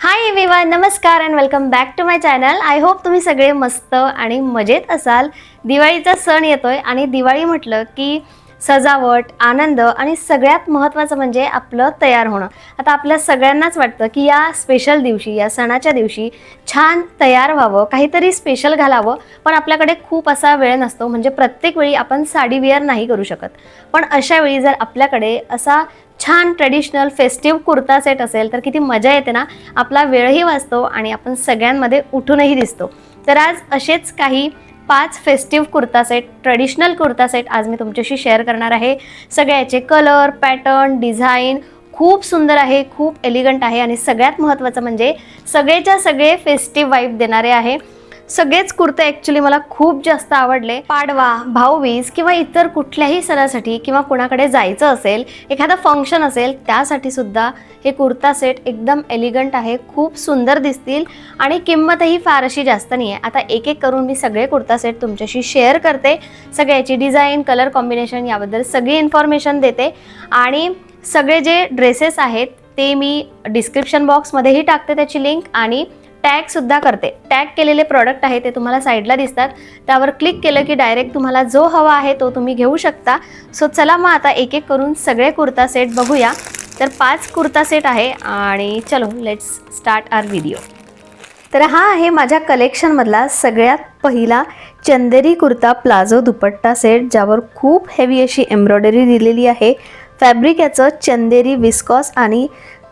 हाय विवा नमस्कार and welcome back to my channel I hope तुम्ही सगळे मस्त आणि मजेत असाल. दिवाळीचा सण येतोय आणि दिवाळी म्हटलं की सजावट आनंद आणि सगळ्यात महत्त्वाचं म्हणजे आपलं तयार होणं. आता आपल्या सगळ्यांनाच वाटतं की या स्पेशल दिवशी या सणाच्या दिवशी छान तयार व्हावं काहीतरी स्पेशल घालावं पण आपल्याकडे खूप असा वेळ नसतो म्हणजे प्रत्येक वेळी आपण साडी वेअर नाही करू शकत. पण अशा वेळी जर आपल्याकडे असा छान ट्रेडिशनल फेस्टिव्ह कुर्ता सेट असेल तर किती मजा येते ना? आपला वेळही वाचतो आणि आपण सगळ्यांमध्ये उठूनही दिसतो. तर आज असेच काही पाच festive kurta set traditional kurta set आज मी तुमच्याशी शेअर करणार आहे. सगळ्याचे कलर पॅटर्न डिझाईन खूप सुंदर आहे खूप एलिगंट आहे आणि सगळ्यात महत्त्वाचं म्हणजे सगळेच्या सगळे फेस्टिव्ह वाईब देणारे आहे. सगळेच कुर्ते ॲक्च्युली मला खूप जास्त आवडले. पाडवा भाऊबीज किंवा इतर कुठल्याही सणासाठी किंवा कुणाकडे जायचं असेल एखादं फंक्शन असेल त्यासाठी सुद्धा हे कुर्ता सेट एकदम एलिगंट आहे खूप सुंदर दिसतील आणि किंमतही फार अशी जास्त नाही आहे आता एक एक करून मी सगळे कुर्ता सेट तुमच्याशी शेअर करते. सगळ्याची डिझाईन कलर कॉम्बिनेशन याबद्दल सगळी इन्फॉर्मेशन देते. आणि सगळे जे ड्रेसेस आहेत ते मी डिस्क्रिप्शन बॉक्समध्येही टाकते त्याची लिंक आणि टॅगसुद्धा करते. टॅग केलेले प्रॉडक्ट आहे ते तुम्हाला साईडला दिसतात. त्यावर क्लिक केलं की डायरेक्ट तुम्हाला जो हवा आहे तो तुम्ही घेऊ शकता. सो चला मग आता एक एक करून सगळे कुर्ता सेट बघूया. तर पाच कुर्ता सेट आहे आणि चलो लेट्स स्टार्ट आर व्हिडिओ तर हा आहे माझ्या कलेक्शनमधला सगळ्यात पहिला चंदेरी कुर्ता प्लाझो दुपट्टा सेट ज्यावर खूप हेवी अशी एम्ब्रॉयडरी दिलेली आहे. फॅब्रिक याचं चंदेरी विस्कॉस आणि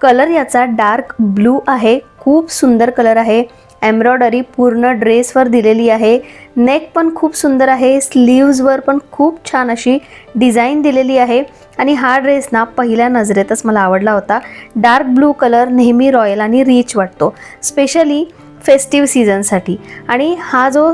कलर याचा डार्क ब्लू आहे. खूप सुंदर कलर आहे. एम्ब्रॉयडरी पूर्ण ड्रेसवर दिलेली आहे. नेक पण खूप सुंदर आहे. स्लीव्जवर पण खूप छान अशी डिझाईन दिलेली आहे. आणि हा ड्रेस ना पहिल्या नजरेतच मला आवडला होता. डार्क ब्लू कलर नेहमी रॉयल आणि रिच वाटतो स्पेशली फेस्टिव्ह सीझनसाठी. आणि हा जो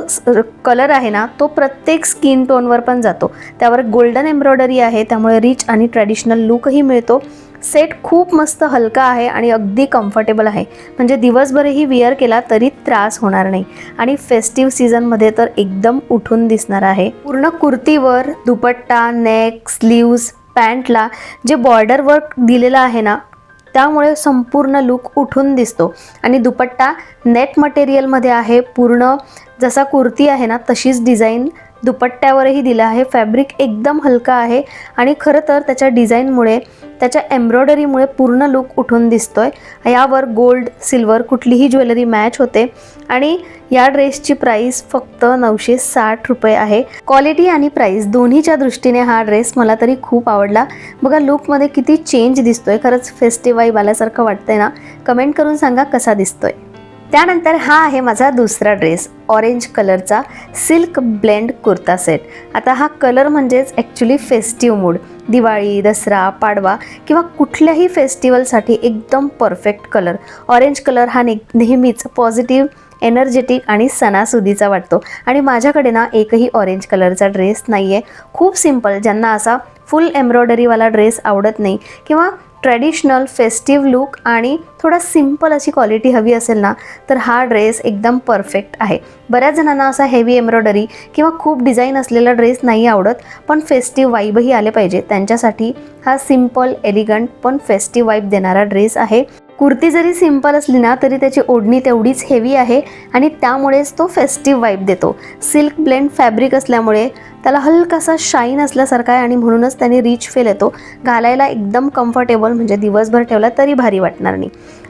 कलर आहे ना तो प्रत्येक स्किन टोनवर पण जातो. त्यावर गोल्डन एम्ब्रॉयडरी आहे त्यामुळे रिच आणि ट्रॅडिशनल लुकही मिळतो. सेट खूप मस्त हलका आहे आणि अगदी कम्फर्टेबल आहे. म्हणजे दिवसभरही विअर केला तरी त्रास होणार नाही. आणि फेस्टिव्ह सीझनमध्ये तर एकदम उठून दिसणार आहे. पूर्ण कुर्तीवर दुपट्टा नेक स्लीव्ज पॅन्टला जे बॉर्डर वर्क दिलेलं आहे ना त्यामुळे संपूर्ण लुक उठून दिसतो. आणि दुपट्टा नेट मटेरियलमध्ये आहे. पूर्ण जसा कुर्ती आहे ना तशीच डिझाईन दुपट्ट्यावरही दिलं आहे. फॅब्रिक एकदम हलका आहे आणि खरं तर त्याच्या डिझाईनमुळे त्याच्या एम्ब्रॉयडरीमुळे पूर्ण लुक उठून दिसतोय. यावर गोल्ड सिल्वर कुठलीही ज्वेलरी मॅच होते. आणि या ड्रेसची प्राईस फक्त नऊशे साठ रुपये आहे. क्वालिटी आणि प्राईस दोन्हीच्या दृष्टीने हा ड्रेस मला तरी खूप आवडला. बघा लुकमध्ये किती चेंज दिसतोय. खरंच फेस्टिवाईब आल्यासारखं वाटतंय ना? कमेंट करून सांगा कसा दिसतोय. त्यानंतर हा आहे माझा दुसरा ड्रेस ऑरेंज कलरचा सिल्क ब्लेंड कुर्ता सेट आता हा कलर म्हणजेच actually festive mood Diwali Dussehra Padwa किंवा कुठल्याही फेस्टिवलसाठी एकदम परफेक्ट कलर ऑरेंज कलर हा ने नेहमीच पॉझिटिव्ह एनर्जेटिक आणि सणासुदीचा वाटतो. आणि माझ्याकडे ना एकही ऑरेंज कलरचा ड्रेस नाही आहे खूप सिंपल ज्यांना असा फुल एम्ब्रॉयडरीवाला ड्रेस आवडत नाही किंवा ट्रॅडिशनल फेस्टिव्ह लुक आणि थोडा सिंपल अशी क्वालिटी हवी असेल ना तर हा ड्रेस एकदम परफेक्ट आहे. बऱ्याच जणांना असा हेवी एम्ब्रॉयडरी किंवा खूप डिझाईन असलेला ड्रेस नाही आवडत पण फेस्टिव्ह वाईबही आले पाहिजे. त्यांच्यासाठी हा सिंपल एलिगंट पण फेस्टिव्ह वाईब देणारा ड्रेस आहे. कुर्ती जरी सिंपल असली ना तरी त्याची ओढणी तेवढीच हेवी आहे आणि त्यामुळेच तो फेस्टिव्ह वाईब देतो. सिल्क ब्लेंड फॅब्रिक असल्यामुळे त्याला हलकासा शाईन असल्यासारखा आहे आणि म्हणूनच त्याने रिच फेल येतो. घालायला एकदम कम्फर्टेबल म्हणजे दिवसभर ठेवला तरी भारी वाटणार नाही.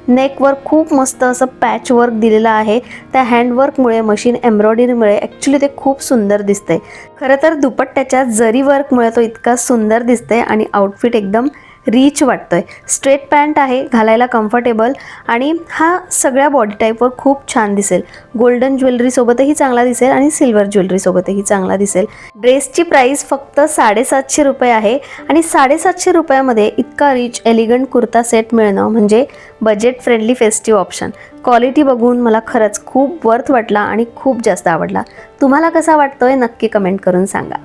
नेकवर खूप मस्त असं पॅच वर्क दिलेलं आहे. त्या हँडवर्कमुळे मशीन एम्ब्रॉयडरीमुळे ॲक्च्युली ते खूप सुंदर दिसते खरं तर दुपट्ट्याच्या जरी वर्कमुळे तो इतका सुंदर दिसते आणि आउटफिट एकदम रिच आहे स्ट्रेट पॅन्ट आहे घालायला कम्फर्टेबल आणि हा सगळ्या बॉडी टाईपवर खूप छान दिसेल. गोल्डन ज्वेलरीसोबतही चांगला दिसेल आणि सिल्वर ज्वेलरीसोबतही चांगला दिसेल. ड्रेसची प्राईस फक्त साडेसातशे रुपये आहे आणि साडेसातशे रुपयामध्ये इतका रिच एलिगंट कुर्ता सेट मिळणं म्हणजे budget friendly festive option quality बघून मला खरंच खूप वर्थ वाटला आणि खूप जास्त आवडला. तुम्हाला कसा वाटतोय नक्की कमेंट करून सांगा.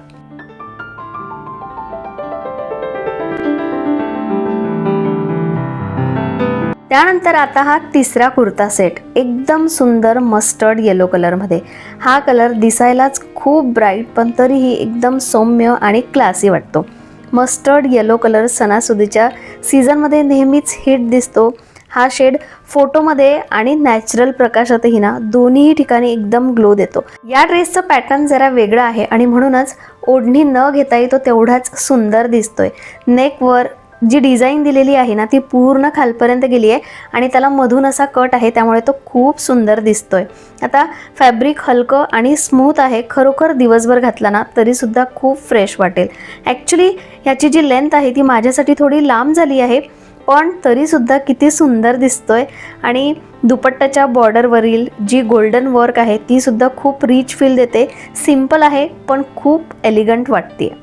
त्यानंतर आता हा तिसरा कुर्ता सेट. एकदम सुंदर मस्टर्ड येलो कलरमध्ये हा कलर दिसायलाच खूप ब्राईट पण तरीही एकदम सौम्य आणि क्लासी वाटतो. मस्टर्ड येलो कलर सणासुदीच्या सीझनमध्ये नेहमीच हिट दिसतो. हा शेड फोटोमध्ये आणि नॅचरल प्रकाशातही ना दोन्ही ठिकाणी एकदम ग्लो देतो. या ड्रेसचं पॅटर्न जरा वेगळं आहे आणि म्हणूनच ओढणी न घेताही तो तेवढाच सुंदर दिसतोय. नेकवर जी डिझाईन दिलेली आहे ना ती पूर्ण खालपर्यंत गेली आहे आणि त्याला मधून असा कट आहे त्यामुळे तो खूप सुंदर दिसतोय. आता फॅब्रिक हलकं आणि स्मूथ आहे खरोखर दिवसभर घातला ना तरीसुद्धा खूप फ्रेश वाटेल. ॲक्च्युली ह्याची जी लेंथ आहे ती माझ्यासाठी थोडी लांब झाली आहे पण तरीसुद्धा किती सुंदर दिसतोय. आणि दुपट्ट्याच्या बॉर्डरवरील जी गोल्डन वर्क आहे तीसुद्धा खूप रिच फील देते. सिंपल आहे पण खूप एलिगंट वाटते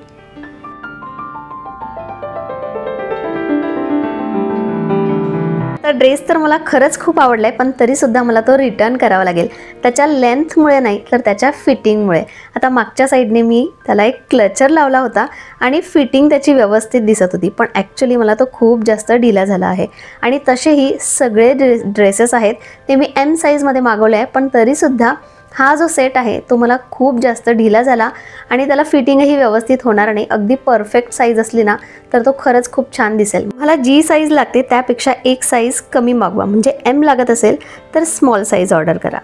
ड्रेस तर मला खरंच खूप आवडला आहे पण तरीसुद्धा मला तो रिटर्न करावा लागेल. त्याच्या लेंथमुळे नाही तर त्याच्या फिटिंगमुळे आता मागच्या साईडने मी त्याला एक क्लचर लावला होता आणि फिटिंग त्याची व्यवस्थित दिसत होती पण ॲक्च्युली मला तो खूप जास्त ढिला झाला आहे. आणि तसेही सगळे ड्रे ड्रेसेस आहेत ते मी एम साईजमध्ये मागवले आहे पण तरीसुद्धा हा जो सेट आहे तो मला खूप जास्त ढिला झाला आणि त्याला फिटिंगही व्यवस्थित होणार नाही. अगदी परफेक्ट साईज असली ना तर तो खरंच खूप छान दिसेल. मला जी साईज लागते त्यापेक्षा एक साईज कमी मागवा. म्हणजे एम लागत असेल तर स्मॉल साईज ऑर्डर करा.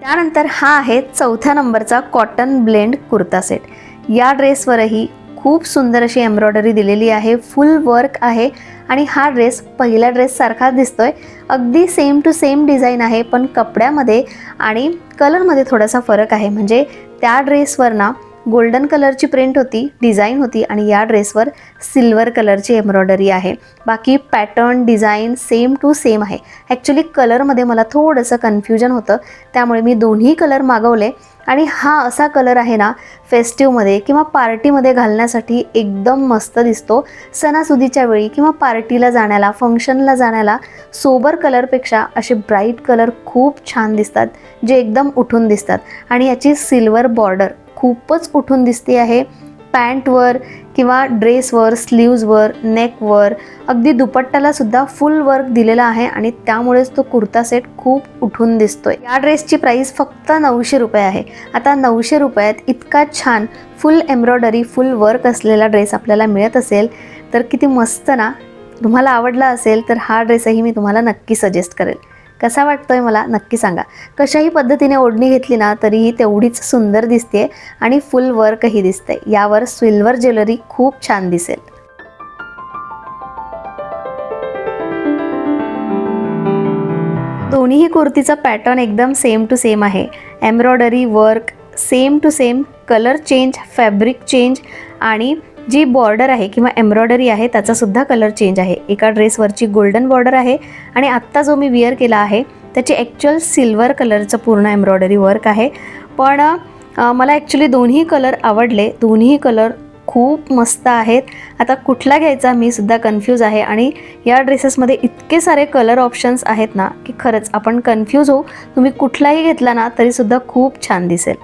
त्यानंतर हा आहे चौथ्या नंबरचा कॉटन ब्लेंड कुर्ता सेट या ड्रेसवरही खूप सुंदर अशी एम्ब्रॉयडरी दिलेली आहे. फुल वर्क आहे आणि हा ड्रेस पहिल्या ड्रेससारखाच दिसतोय. अगदी सेम टू सेम डिझाईन आहे पण कपड्यामध्ये आणि कलरमध्ये थोडासा फरक आहे. म्हणजे त्या ड्रेसवर ना गोल्डन कलरची प्रिंट होती डिझाईन होती आणि या ड्रेसवर सिल्वर कलरची एम्ब्रॉयडरी आहे. बाकी pattern design same to same आहे. ॲक्च्युली कलरमध्ये मला थोडंसं कन्फ्युजन होतं. त्यामुळे मी दोन्ही कलर मागवले. आणि हा असा कलर आहे ना फेस्टिवमध्ये किंवा पार्टीमध्ये घालण्यासाठी एकदम मस्त दिसतो. सणासुदीच्या वेळी किंवा पार्टीला जाण्याला फंक्शनला जाण्याला सोबर कलरपेक्षा असे ब्राईट कलर खूप छान दिसतात जे एकदम उठून दिसतात. आणि याची सिल्वर बॉर्डर खूपच उठून दिसते आहे. पॅन्टवर किंवा ड्रेसवर स्लीव्जवर नेकवर अगदी दुपट्ट्याला सुद्धा फुल वर्क दिलेला आहे आणि त्यामुळेच तो कुर्ता सेट खूप उठून दिसतोय. या ड्रेसची प्राईस फक्त नऊशे रुपये आहे. आता नऊशे रुपयात इतका छान फुल एम्ब्रॉयडरी फुल वर्क असलेला ड्रेस आपल्याला मिळत असेल तर किती मस्त ना? तुम्हाला आवडला असेल तर हा ड्रेसही मी तुम्हाला नक्की सजेस्ट करेल. कसा वाटतोय मला नक्की सांगा. कशाही पद्धतीने ओढणी घेतली ना तरीही तेवढीच सुंदर दिसते आणि फुल वर्कही दिसते यावर सिल्वर ज्वेलरी खूप छान दिसेल. दोन्हीही कुर्तीचा पॅटर्न एकदम सेम टू सेम आहे. Embroidery work same to same colour change fabric change आणि जी बॉर्डर आहे किंवा एम्ब्रॉयडरी आहे त्याचासुद्धा कलर चेंज आहे. एका ड्रेसवरची गोल्डन बॉर्डर आहे आणि आत्ता जो मी विअर केला आहे त्याची ॲक्च्युअल सिल्वर कलरचं पूर्ण एम्ब्रॉयडरी वर्क आहे. पण मला ॲक्च्युली दोन्ही कलर आवडले. दोन्ही कलर खूप मस्त आहेत. आता कुठला घ्यायचा मी सुद्धा कन्फ्यूज आहे आणि या ड्रेसेसमध्ये इतके सारे कलर ऑप्शन्स आहेत ना की खरंच आपण कन्फ्यूज होऊ. तुम्ही कुठलाही घेतला ना तरीसुद्धा खूप छान दिसेल.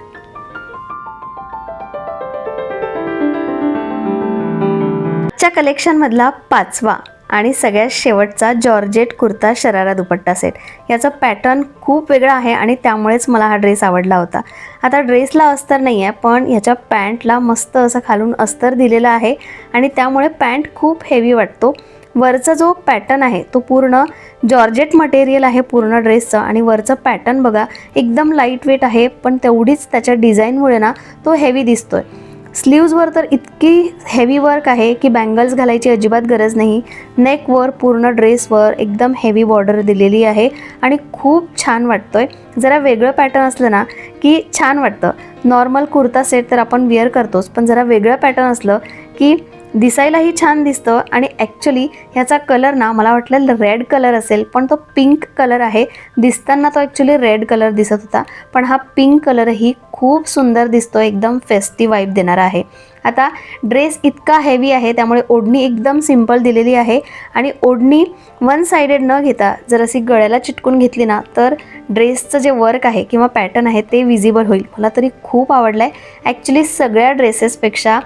आजच्या कलेक्शनमधला पाचवा आणि सगळ्यात शेवटचा जॉर्जेट कुर्ता शरारा दुपट्टा सेट. याचा पॅटर्न खूप वेगळा आहे आणि त्यामुळेच मला हा ड्रेस आवडला होता. आता ड्रेसला अस्तर नाही आहे पण ह्याच्या पॅन्टला मस्त असं खालून अस्तर दिलेलं आहे आणि त्यामुळे पॅन्ट खूप हेवी वाटतो. वरचा जो पॅटर्न आहे तो पूर्ण जॉर्जेट मटेरियल आहे पूर्ण ड्रेसचं आणि वरचं पॅटर्न बघा एकदम लाइट वेट आहे पण तेवढीच त्याच्या डिझाईनमुळे ना तो हेवी दिसतोय. स्लीव्जवर तर इतकी हेवी वर्क आहे की बँगल्स घालायची अजिबात गरज नाही. नेकवर पूर्ण ड्रेसवर एकदम हेवी बॉर्डर दिलेली आहे आणि खूप छान वाटतोय. जरा वेगळं पॅटर्न असलं ना की छान वाटतं. नॉर्मल कुर्ता सेट तर आपण वेअर करतोच पण जरा वेगळं पॅटर्न असलं की दिसायलाही छान दिसतं आणि ॲक्च्युली ह्याचा कलर ना मला वाटलं रेड कलर असेल पण तो पिंक कलर आहे. दिसताना तो ॲक्च्युली रेड कलर दिसत होता. पण हा पिंक कलरही खूप सुंदर दिसतो एकदम फेस्टिव्ह वाईब देणारा आहे. आता ड्रेस इतका हेवी आहे त्यामुळे ओढणी एकदम सिंपल दिलेली आहे. आणि ओढणी वन सायडेड न घेता जर अशी गळ्याला चिटकून घेतली ना तर ड्रेसचं जे वर्क आहे किंवा पॅटर्न आहे ते विजिबल होईल. मला तरी खूप आवडलं आहे ॲक्च्युली सगळ्या ड्रेसेसपेक्षा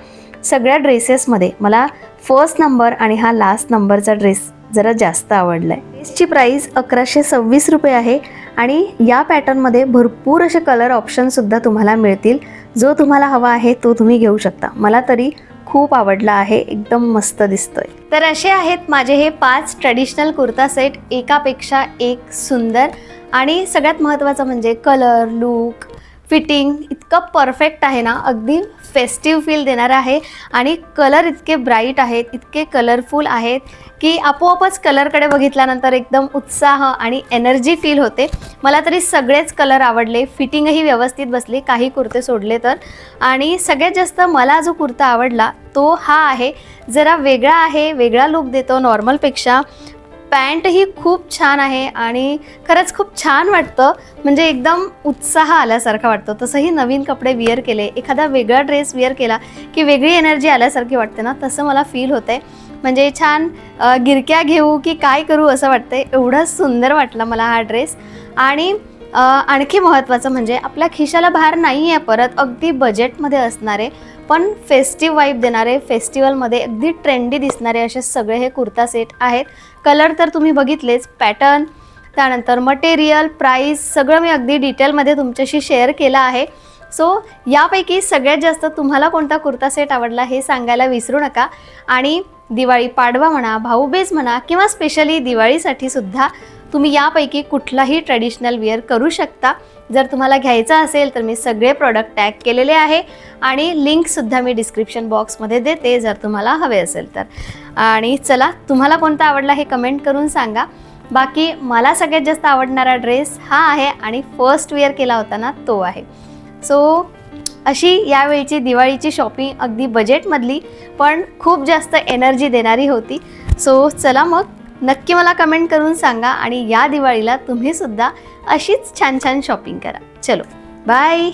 सगळ्या ड्रेसेसमध्ये मला फर्स्ट नंबर आणि हा लास्ट नंबरचा ड्रेस जरा जास्त आवडला आहे ड्रेसची प्राईस अकराशे सव्वीस रुपये आहे आणि या पॅटर्नमध्ये भरपूर असे कलर ऑप्शनसुद्धा तुम्हाला मिळतील. जो तुम्हाला हवा आहे तो तुम्ही घेऊ शकता. मला तरी खूप आवडला आहे एकदम मस्त दिसतोय. तर असे आहेत माझे हे पाच ट्रेडिशनल कुर्ता सेट एकापेक्षा एक सुंदर आणि सगळ्यात महत्त्वाचं म्हणजे कलर लूक फिटिंग इतकं परफेक्ट आहे ना अगदी फेस्टिव्ह फील देणार आहे. आणि कलर इतके ब्राईट आहेत इतके कलरफुल आहेत की आपोआपच कलरकडे बघितल्यानंतर एकदम उत्साह आणि एनर्जी फील होते. मला तरी सगळेच कलर आवडले फिटिंगही व्यवस्थित बसली काही कुर्ते सोडले तर. आणि सगळ्यात जास्त मला जो कुर्ता आवडला तो हा आहे. जरा वेगळा आहे वेगळा लुक देतो नॉर्मलपेक्षा पॅन्टही खूप छान आहे आणि खरंच खूप छान वाटतं. म्हणजे एकदम उत्साह आल्यासारखा वाटतो. तसंही नवीन कपडे विअर केले एखादा वेगळा ड्रेस विअर केला की वेगळी एनर्जी आल्यासारखी वाटते ना तसं मला फील होते म्हणजे छान गिरक्या घेऊ की काय करू असं वाटतंय. एवढं सुंदर वाटला मला हा ड्रेस आणि आणखी महत्त्वाचं म्हणजे आपल्या खिशाला बाहेर नाही आहे परत अगदी बजेटमध्ये असणारे पण फेस्टिव्ह वाईब देणारे फेस्टिवलमध्ये अगदी ट्रेंडी दिसणारे असे सगळे हे कुर्ता सेट आहेत. कलर तर तुम्ही बघितलेच पॅटर्न त्यानंतर मटेरियल प्राईस सगळं मी अगदी डिटेलमध्ये तुमच्याशी शेअर केलं आहे. सो यापैकी सगळ्यात जास्त तुम्हाला कोणता कुर्ता सेट आवडला हे सांगायला विसरू नका. आणि दिवाळी पाडवा म्हणा भाऊबीज म्हणा किंवा स्पेशली दिवाळीसाठी सुद्धा तुम्ही यापैकी कुठलाही ट्रेडिशनल वेअर करू शकता. जर तुम्हाला घ्यायचं असेल तर मी सगळे प्रॉडक्ट टॅग केलेले आहे. आणि लिंकसुद्धा मी डिस्क्रिप्शन बॉक्समध्ये देते जर तुम्हाला हवे असेल तर. आणि चला तुम्हाला कोणता आवडला हे कमेंट करून सांगा. बाकी मला सगळ्यात जास्त आवडणारा ड्रेस हा आहे आणि फर्स्ट वेअर केला होता ना तो आहे. सो अशी यावेळीची दिवाळीची शॉपिंग अगदी बजेटमधली पण खूप जास्त एनर्जी देणारी होती. सो चला मग नक्की मला कमेंट करून सांगा आणि या दिवाळीला तुम्हीसुद्धा अशीच छान छान शॉपिंग करा. चलो बाय